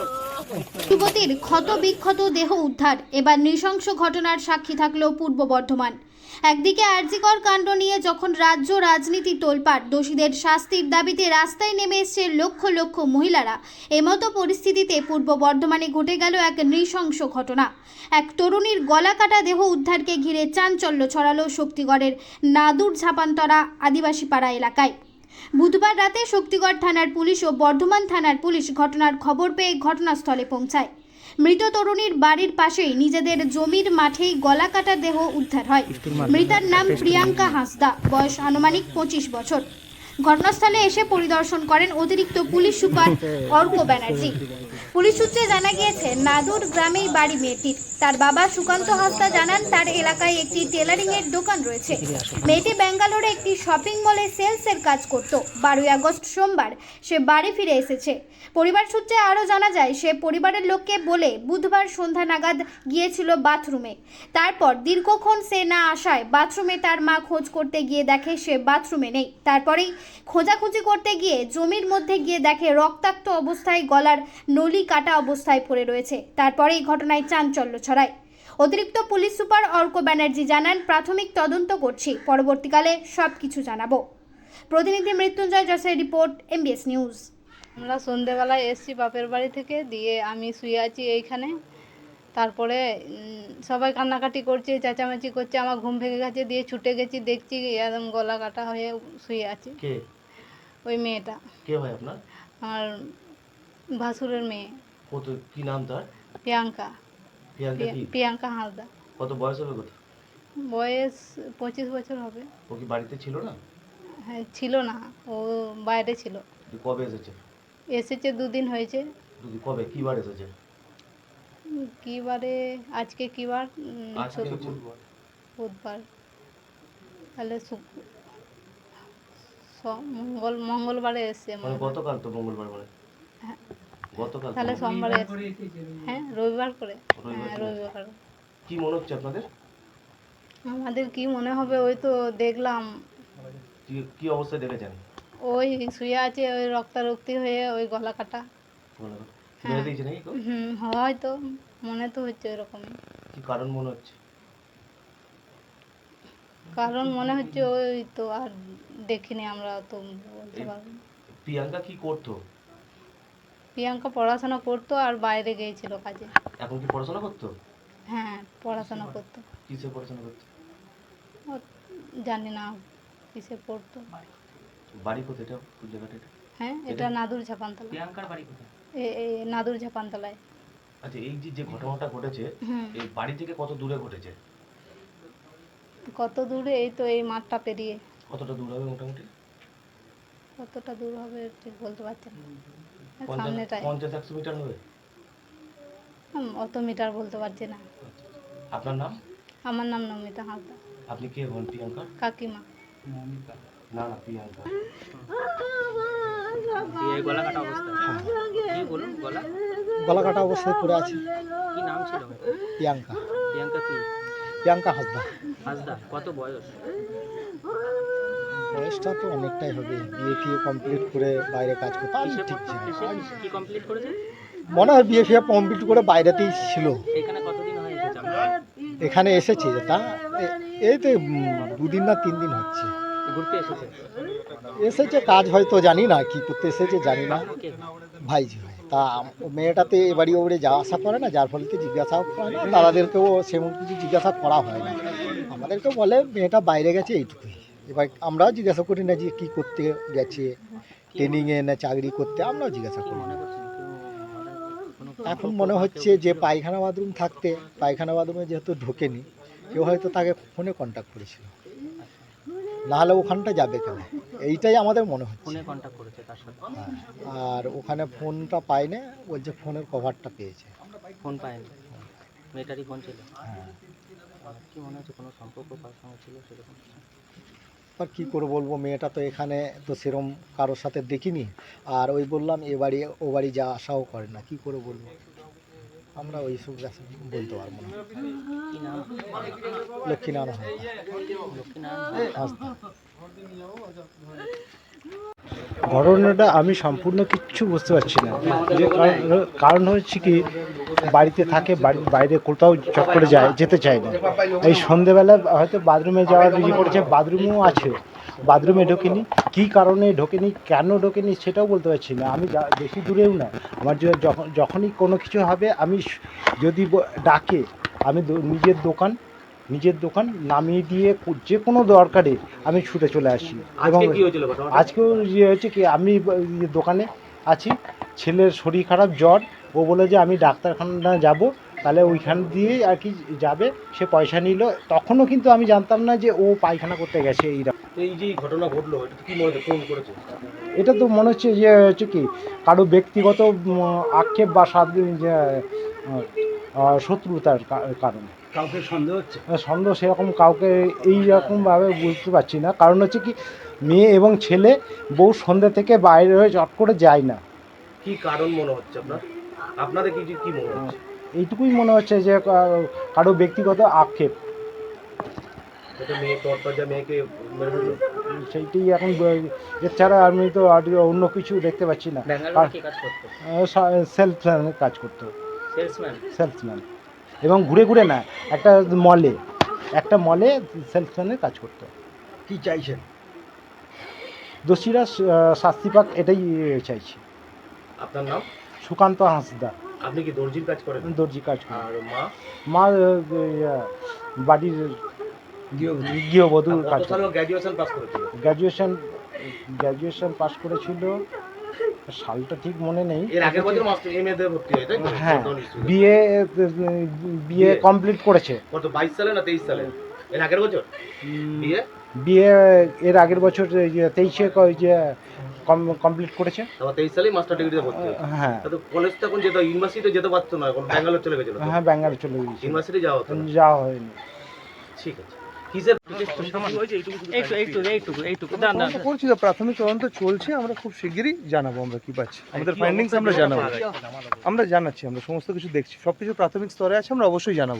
আমাদের যুবতীর ক্ষত বিক্ষত দেহ উদ্ধার। এবার নৃশংস ঘটনার সাক্ষী থাকল পূর্ব বর্ধমান। একদিকে আরজিকর কাণ্ড নিয়ে যখন রাজ্য রাজনীতি তোলপাড়, দোষীদের শাস্তির দাবিতে রাস্তায় নেমে এসছে লক্ষ লক্ষ মহিলারা। এমতো পরিস্থিতিতে পূর্ব বর্ধমানে ঘটে গেল এক নৃশংস ঘটনা। এক তরুণীর গলা কাটা দেহ উদ্ধারকে ঘিরে চাঞ্চল্য ছড়ালো শক্তিগড়ের নাদুর ঝাপান্তরা আদিবাসী পাড়া এলাকায়। বুধবার রাতে শক্তিগড় থানার পুলিশ ও বর্ধমান থানার পুলিশ ঘটনার খবর পেয়ে ঘটনাস্থলে পৌঁছায়। মৃত তরুণীর বাড়ির পাশেই নিজেদের জমির মাঠেই গলা কাটা দেহ উদ্ধার হয়। মৃতার নাম প্রিয়াঙ্কা হাসদা বয়স আনুমানিক পঁচিশ বছর। ঘটনাস্থলে এসে পরিদর্শন করেন অতিরিক্ত police super Arka Banerjee. Police সূত্রে জানা গিয়েছে, নাদুর গ্রামেই বাড়ি মেয়েটির। তার বাবা সুকান্ত হাসদা জানান, তার এলাকায় একটি টেলারিং এর দোকান রয়েছে। মেয়েটি ব্যাঙ্গালোরে একটি শপিং মলে সেলস এর কাজ করত। বারোই আগস্ট সোমবার সে বাড়ি ফিরে এসেছে। পরিবার সূত্রে আরও জানা যায়, সে পরিবারের লোককে বলে বুধবার সন্ধ্যা নাগাদ গিয়েছিল বাথরুমে। তারপর দীর্ঘক্ষণ সে না আসায় বাথরুমে তার মা খোঁজ করতে গিয়ে দেখে সে বাথরুমে নেই। তারপরেই খোঁজাখুঁজি করতে গিয়ে জমির মধ্যে গিয়ে দেখে রক্তাক্ত অবস্থায় গলার নলি কাটা অবস্থায় পড়ে রয়েছে। তারপরেই ঘটনায় চাঞ্চল্য ছড়ায়। অতিরিক্ত পুলিশ সুপার অর্ক ব্যানার্জি জানান, প্রাথমিক তদন্ত করছি। পরবর্তীকালে সব কিছু জানাব। প্রতিনিধি মৃত্যুঞ্জয় জসের রিপোর্ট, এমবিএস নিউজ। আমরা সন্ধেবেলায় এসছি বাপের বাড়ি থেকে, দিয়ে আমি শুয়ে আছি এইখানে। তারপরে সবাই কান্নাকাটি করছে চেঁচামেচি করছে আমার ঘুম ভেঙে গেছে দিয়ে ছুটে গেছি দেখছি একদম গলা কাটা হয়ে শুয়ে আছে। কে? ওই মেয়েটা। কে হয় আপনার? আমার ভাসুরের মেয়ে। কত কি নাম তার? প্রিয়াঙ্কা। প্রিয়াঙ্কা হাঁসদা কত বয়স হবে কত? বয়স পঁচিশ বছর হবে। ও কি বাড়িতে ছিল না? হ্যাঁ ছিল না ও বাইরে ছিল। কবে এসেছে? এসেছে দুদিন হয়েছে। কবে? কি বার এসেছে? কি বারে? আজকে কি বার? বুধবার। তাহলে মঙ্গল মঙ্গলবারে এসছে মানে গতকাল তো মঙ্গলবার মানে? হ্যাঁ। গতকাল তাহলে সোমবারে এসছে হ্যাঁ রবিবার করে। রবিবার হ্যাঁ রবিবার। কি মনে হচ্ছে আপনাদের? আমাদের কি মনে হবে ওই তো দেখলাম। কি অবস্থায় দেখেছেন? ওই শুয়ে আছে ওই রক্তারক্তি হয়ে ওই গলা কাটা। দিয়েছে হুম হয়তো মনে তো হচ্ছে ওরকমই। কি কারণ মনে হচ্ছে? কারণ মনে হচ্ছে ওই তো আর দেখিনি আমরা তো বলতে পারব প্রিয়াঙ্কা কি করতো? প্রিয়াঙ্কা পড়াশোনা করতো আর বাইরে গিয়েছিল কাজে। এখন কি পড়াশোনা করতো? হ্যাঁ পড়াশোনা করতো। কিসে পড়াশোনা করতো? ও জানি না কিসে পড়তো। বাড়ি কোথায়? এটা? কোন জায়গাটা হ্যাঁ এটা নাদুর ঝাপানতলা। প্রিয়াঙ্কার বাড়ি কোথায়? এ- এ নাদুর ঝাপানতলায়। আচ্ছা এই যে যে ঘটনাটা ঘটেছে এই বাড়ি থেকে কত দূরে ঘটেছে? কত দূরে? এই তো এই মাঠটা পেরিয়ে। কতটা দূর হবে মোটামুটি? কতটা দূর হবে ঠিক বলতে পারছি না। পঞ্চাশ একশো মিটার হবে? অত মিটার বলতে পারছি না। আপনার নাম? আমার নাম নমিতা হাঁসদা আপনি কে হন প্রিয়াঙ্কা? কাকিমা। না না প্রিয়াঙ্কা। গলা কাটা অবস্থা। কি বলুন গলা। গলা কাটা অবস্থায় পড়ে আছে। কি নাম ছিল প্রিয়াঙ্কা। প্রিয়াঙ্কা কি? প্রিয়াঙ্কা হাসদা। হাসদা কত বয়স? বয়সটা তো অনেকটাই হবে। বিয়ে ফিয়ে কমপ্লিট করে বাইরে কাজ করতে ঠিক কি কমপ্লিট করেছে মনে হয় বিয়ে ফিয়ে কমপ্লিট করে বাইরেতেই ছিল। এখানে কতদিন হয়ে এসেছে এখানে এসেছে তা এই তো দুদিন না তিন দিন হচ্ছে। ঘুরতে এসেছে? এসেছে কাজ হয়তো জানি না কি করতে এসেছে জানি না। ভাইজি হয় তা মেয়েটাতে এবাড়ি ওবাড়ি যাওয়া আসা করে না, যার ফলে জিজ্ঞাসাও করে না, দাদাদেরকেও সেমন কিছু জিজ্ঞাসা করা হয় না। আমাদেরকে বলে, মেয়েটা বাইরে গেছে এইটুকুই এবার আমরাও জিজ্ঞাসা করি না যে কী করতে গেছে ট্রেনিংয়ে না চাকরি করতে, আমরাও জিজ্ঞাসা করি না। এখন মনে হচ্ছে যে পায়খানা বাথরুম থাকতে, পায়খানা বাথরুমে যেহেতু ঢোকেনি, কেউ হয়তো তাকে ফোনে কন্ট্যাক্ট করেছিল। নাহলে ওখানটা যাবে কেন? এইটাই আমাদের মনে হচ্ছে। ফোনে কন্ট্যাক্ট করেছে তার সাথে। হ্যাঁ। আর ওখানে ফোনটা পায় না বলছে ফোনের কভারটা পেয়েছে। ফোন পায়নি। মেয়েটারই ফোন ছিল। হ্যাঁ। কি মনে হচ্ছে কোনো সম্পর্ক কার সঙ্গে ছিল সেরকম আর কী করে বলব মেয়েটা তো এখানে তো সেরম কারোর সাথে দেখিনি। আর ওই বললাম এ বাড়ি ও বাড়ি যা আসাও করে না। কি করে বলব? আমরা ওই সব বলতে পারব না। লক্ষ্মীনারায়ণ হাঁসদা। ঘটনাটা আমি সম্পূর্ণ কিচ্ছু বুঝতে পারছি না। যে কারণ- হচ্ছে কি, বাড়িতে থাকে বাইরে কোথাও চট করে যায়, যেতে চায় না। এই সন্ধেবেলা হয়তো বাথরুমে যাওয়ার ইয়ে করেছে, বাথরুমও আছে। বাথরুমে ঢোকেনি। কী কারণে ঢোকেনি, কেন ঢোকেনি সেটাও বলতে পারছি না। আমি বেশি দূরেও না। আমার যখন, যখনই কোনো কিছু হবে, আমি যদি ডাকে, আমি নিজের দোকান নিজের দোকান নামিয়ে দিয়ে যে কোনো দরকারে আমি ছুটে চলে আসি। এবং আজকেও ইয়ে হচ্ছে কি আমি ইয়ে দোকানে আছি। ছেলের শরীর খারাপ জ্বর। ও বলে যে আমি ডাক্তারখানা যাব তাহলে ওইখান দিয়েই আর কি যাবে। সে পয়সা নিল। তখনও কিন্তু আমি জানতাম না যে ও পায়খানা করতে গেছে এইরকম এই যে ঘটনা ঘটলো এটা তো মনে হচ্ছে যে হচ্ছে কি কারও ব্যক্তিগত আক্ষেপ বা স্বাদ- যে, আহ, আহ, শত্রুতার কারণে। কাউকে সন্দেহ হচ্ছে? সন্দেহ সেরকম কাউকে এই রকমভাবে বুঝতে পারছি না। কারণ হচ্ছে কি মেয়ে এবং ছেলে বউ সন্ধ্যে থেকে বাইরে হয়ে চট করে যায় না। কি কারণ মনে হচ্ছে আপনার? আপনাদের কি কি মনে হচ্ছে? এইটুকুই মনে হচ্ছে যে কারও ব্যক্তিগত আক্ষেপ। এটা মেয়ে তরতাজা মেয়েকে মেরে ফেলল? সেইটাই এখন এছাড়া আমি তো আর অন্য কিছু দেখতে পাচ্ছি না। ব্যাঙ্গালোর কি কাজ করতো? সেলসম্যানের কাজ করতো। সেলসম্যান? সেলসম্যান। এবং ঘুরে ঘুরে না একটা মলে একটা মলে সেলসম্যানের কাজ করতো কি চাইছেন? দোষীরা শাস্তি পাক এটাই চাইছি। আপনার নাম? সুকান্ত হাঁসদা। আপনি কি দর্জির কাজ করেন? দর্জি কাজ করে। আর মা? মা বাড়ির গৃহবধূ। কাজ গ্র্যাজুয়েশন পাস করেছিল? গ্র্যাজুয়েশন গ্র্যাজুয়েশন পাস করেছিল সালটা ঠিক মনে নেই। এর আগের বছর মাস্টার এম এ তে ভর্তি হয় তাই তো? হ্যাঁ। BA BA BA? কমপ্লিট করেছে। কত বাইশ সালে না তেইশ সালে? এর আগের বছর? বিয়ে? বিএ এর আগের বছর তেইশে যে কমপ্লিট করেছে। তেইশ সালেই মাস্টার ডিগ্রিতে ভর্তি হ্যাঁ। তো কলেজ তখন যেত ইউনিভার্সিটি যেতে পারতো না এখন ব্যাঙ্গালোর চলে গেছিল হ্যাঁ ব্যাঙ্গালোর চলে গেছি। ইউনিভার্সিটি যাওয়া হতো যাওয়া হয়নি। ঠিক আছে। করছি তো প্রাথমিক তদন্ত চলছে আমরা খুব শিগগিরই জানাব আমরা কি পাচ্ছি। আমাদের ফাইন্ডিংস আমরা জানাব। আমরা জানাচ্ছি আমরা সমস্ত কিছু দেখছি। সবকিছু প্রাথমিক স্তরে আছে আমরা অবশ্যই জানাব।